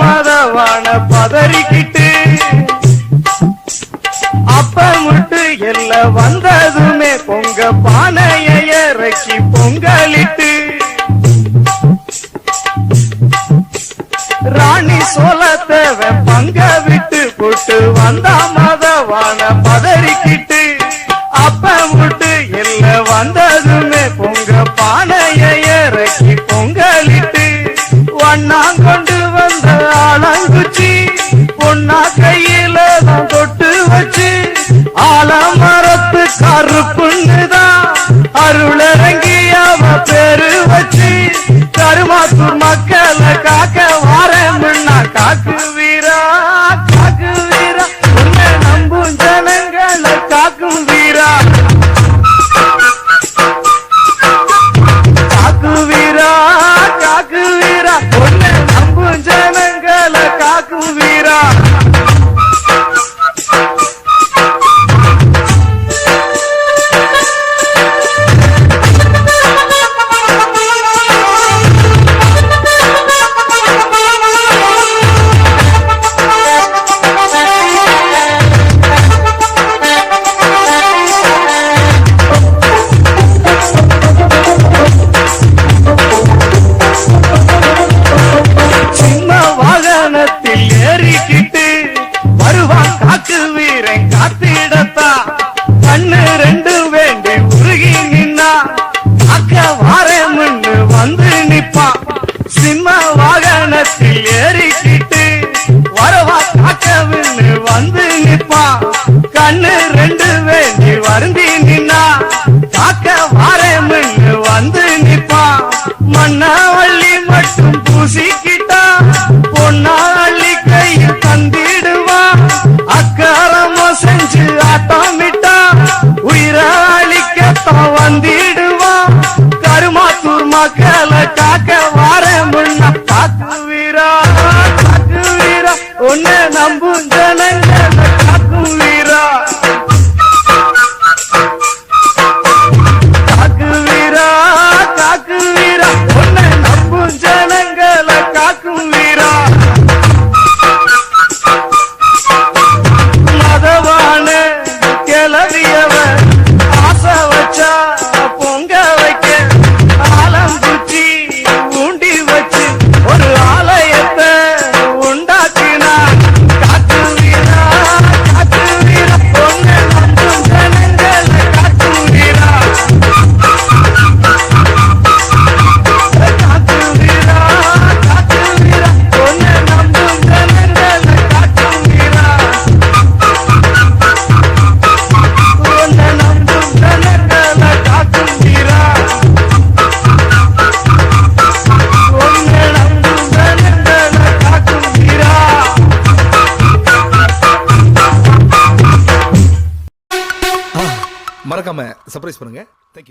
மதவான பதறிக்கிட்டு அப்ப முட்டு எல்லாம் வந்ததுமே பொங்க பானைய இறக்கி பொங்கலிட்டு. ராணி சோளத்தவ பங்க விட்டு போட்டு வந்தா மதவான பதறிக்கிட்டு அப்ப முட்டு எல்லாம் வந்ததுமே பொங்க பானைய இறக்கி பொங்கலிட்டு. வண்ணாங்கொண்டு கருப்புன்னுதான் அருளரங்கிய பேரு வச்சு கருமாத்தூர் மக்களை காக்க வாரமுன்னா காக்கு வீரா வந்து நிப்பா கண்ணு ரெண்டு வேண்டி வருந்தி நின்னா. காக்க வாரேன்னு வந்து நிப்பா மண்ணாவள்ளி மட்டும் பூசிக்கிட்டா. பொன்னாவள்ளி கையில் தந்திடுவா. அக்காரமா செஞ்சு ஆட்டாமிட்டா. உயிராளிக்கத்தான் வந்திடுவா. கருமாத்தூர் மக்களை சர்ப்ரைஸ் பண்ணுங்க. தேங்க்யூ